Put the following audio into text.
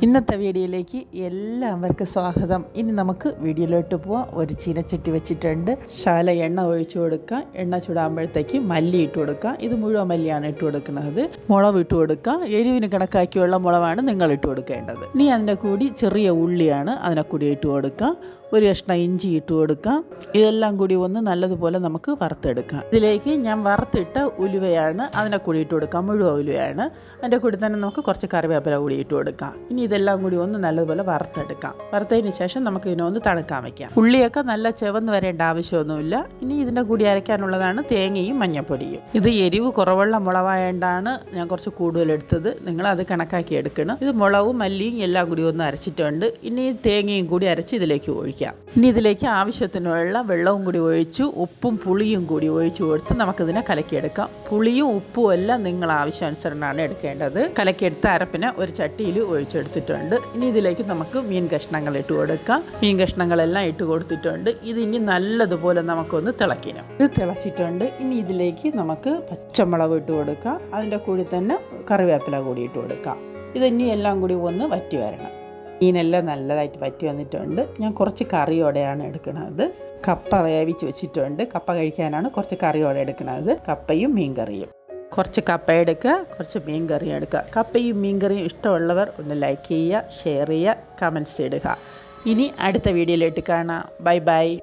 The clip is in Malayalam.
ഇന്നത്തെ വീഡിയോയിലേക്ക് എല്ലാവർക്കും സ്വാഗതം. ഇനി നമുക്ക് വീഡിയോയിലോട്ട് പോവാം. ഒരു ചീനച്ചട്ടി വെച്ചിട്ടുണ്ട്. ശാല എണ്ണ ഒഴിച്ചു കൊടുക്കുക. എണ്ണ ചൂടാകുമ്പോഴത്തേക്ക് മല്ലി ഇട്ട് കൊടുക്കുക. ഇത് മുഴുവൻ മല്ലിയാണ് ഇട്ട് കൊടുക്കുന്നത്. മുളവ് ഇട്ട് കൊടുക്കുക. എരിവിന് കണക്കാക്കിയുള്ള മുളവാണ് നിങ്ങൾ ഇട്ട് കൊടുക്കേണ്ടത്. ഇനി അതിന്റെ കൂടി ചെറിയ ഉള്ളിയാണ് അതിനെ കൂടി ഇട്ട് കൊടുക്കുക. ഒരു കഷ്ണം ഇഞ്ചി ഇട്ട് കൊടുക്കാം. ഇതെല്ലാം കൂടി ഒന്ന് നല്ലതുപോലെ നമുക്ക് വറുത്തെടുക്കാം. ഇതിലേക്ക് ഞാൻ വറുത്തിട്ട ഉലുവയാണ് അതിനെ കൂടി ഇട്ട് കൊടുക്കാം. മുഴുവൻ ഉലുവയാണ്. അതിന്റെ കൂടി തന്നെ നമുക്ക് കുറച്ച് കറിവേപ്പില കൂടി ഇട്ട് കൊടുക്കാം. ഇനി ഇതെല്ലാം കൂടി ഒന്ന് നല്ലതുപോലെ വറുത്തെടുക്കാം. വറുത്തതിന് ശേഷം നമുക്ക് ഇതിനെ ഒന്ന് തണുക്കാൻ വയ്ക്കാം ഉള്ളിയൊക്കെ നല്ല ചെവന്ന് വരേണ്ട ആവശ്യമൊന്നുമില്ല. ഇനി ഇതിന്റെ കൂടി അരയ്ക്കാനുള്ളതാണ് തേങ്ങയും മഞ്ഞപ്പൊടിയും ഇത് എരിവ് കുറവുള്ള മുളവായതുകൊണ്ടാണ് ഞാൻ കുറച്ച് കൂടുതൽ എടുത്തത്. നിങ്ങൾ അത് കണക്കാക്കി എടുക്കണം. ഇത് മുളകും മല്ലിയും എല്ലാം കൂടി ഒന്ന് അരച്ചിട്ടുണ്ട്. ഇനി തേങ്ങയും കൂടി അരച്ച് ഇതിലേക്ക് ഒഴിക്കാം. ഇനി ഇതിലേക്ക് ആവശ്യത്തിനുള്ള വെള്ളവും കൂടി ഒഴിച്ചു ഉപ്പും പുളിയും കൂടി ഒഴിച്ചു കൊടുത്ത് നമുക്കിതിനെ കലക്കിയെടുക്കാം. പുളിയും ഉപ്പും എല്ലാം നിങ്ങൾ ആവശ്യാനുസരണമാണ് എടുക്കേണ്ടത്. കലക്കിയെടുത്ത അരപ്പിനെ ഒരു ചട്ടിയിൽ ഒഴിച്ചെടുത്തിട്ടുണ്ട്. ഇനി ഇതിലേക്ക് നമുക്ക് മീൻ കഷ്ണങ്ങൾ ഇട്ട് കൊടുക്കാം. മീൻ കഷ്ണങ്ങളെല്ലാം ഇട്ട് കൊടുത്തിട്ടുണ്ട്. ഇത് ഇനി നല്ലതുപോലെ നമുക്കൊന്ന് തിളക്കിനും ഇത് തിളച്ചിട്ടുണ്ട്. ഇനി ഇതിലേക്ക് നമുക്ക് പച്ചമുളക് ഇട്ട് കൊടുക്കാം. അതിന്റെ കൂടി തന്നെ കറിവേപ്പില കൂടി ഇട്ട് കൊടുക്കാം. ഇത് ഇനി എല്ലാം കൂടി ഒന്ന് വറ്റി വരണം. മീനെല്ലാം നല്ലതായിട്ട് വറ്റി വന്നിട്ടുണ്ട്. ഞാൻ കുറച്ച് കറിയോടെയാണ് എടുക്കുന്നത്. കപ്പ വേവിച്ച് വെച്ചിട്ടുണ്ട്. കപ്പ കഴിക്കാനാണ് കുറച്ച് കറിയോടെ എടുക്കുന്നത്. കപ്പയും മീൻകറിയും. കുറച്ച് കപ്പ എടുക്കുക കുറച്ച് മീൻ കറിയും എടുക്കുക. കപ്പയും മീൻ കറിയും ഇഷ്ടമുള്ളവർ ഒന്ന് ലൈക്ക് ചെയ്യുക ഷെയർ ചെയ്യുക കമൻസ് ഇടുക. ഇനി അടുത്ത വീഡിയോയിലിട്ട് കാണാം. Bye bye